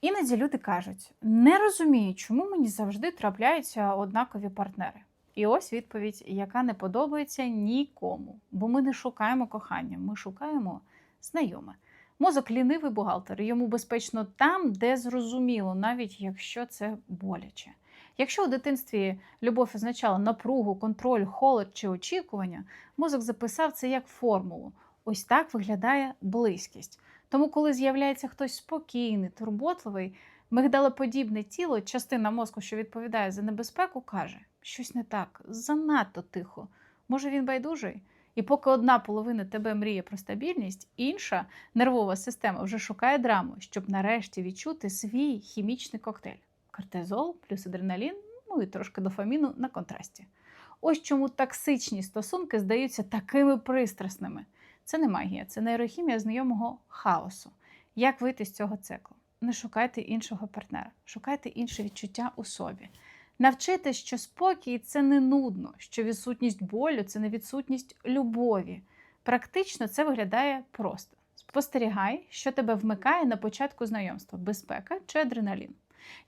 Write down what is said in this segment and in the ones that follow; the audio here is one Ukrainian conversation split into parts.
Іноді люди кажуть: не розумію, чому мені завжди трапляються однакові партнери. І ось відповідь, яка не подобається нікому, бо ми не шукаємо кохання, ми шукаємо знайоме. Мозок лінивий бухгалтер, йому безпечно там, де зрозуміло, навіть якщо це боляче. Якщо у дитинстві любов означала напругу, контроль, холод чи очікування, мозок записав це як формулу. Ось так виглядає близькість. Тому, коли з'являється хтось спокійний, турботливий, мигдалоподібне тіло, частина мозку, що відповідає за небезпеку, каже: щось не так, занадто тихо. Може, він байдужий? І поки одна половина тебе мріє про стабільність, інша нервова система вже шукає драму, щоб нарешті відчути свій хімічний коктейль: кортизол плюс адреналін, ну і трошки дофаміну на контрасті. Ось чому токсичні стосунки здаються такими пристрасними. Це не магія, це нейрохімія знайомого хаосу. Як вийти з цього циклу? Не шукайте іншого партнера, шукайте інше відчуття у собі. Навчитись, що спокій це не нудно, що відсутність болю це не відсутність любові. Практично це виглядає просто. Спостерігай, що тебе вмикає на початку знайомства безпека чи адреналін.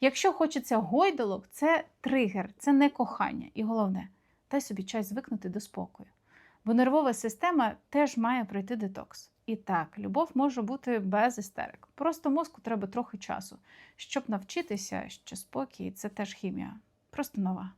Якщо хочеться гойдалок, це тригер, це не кохання. І головне, дай собі час звикнути до спокою. Бо нервова система теж має пройти детокс. І так, любов може бути без істерик. Просто мозку треба трохи часу, щоб навчитися, що спокій це теж хімія, просто нова.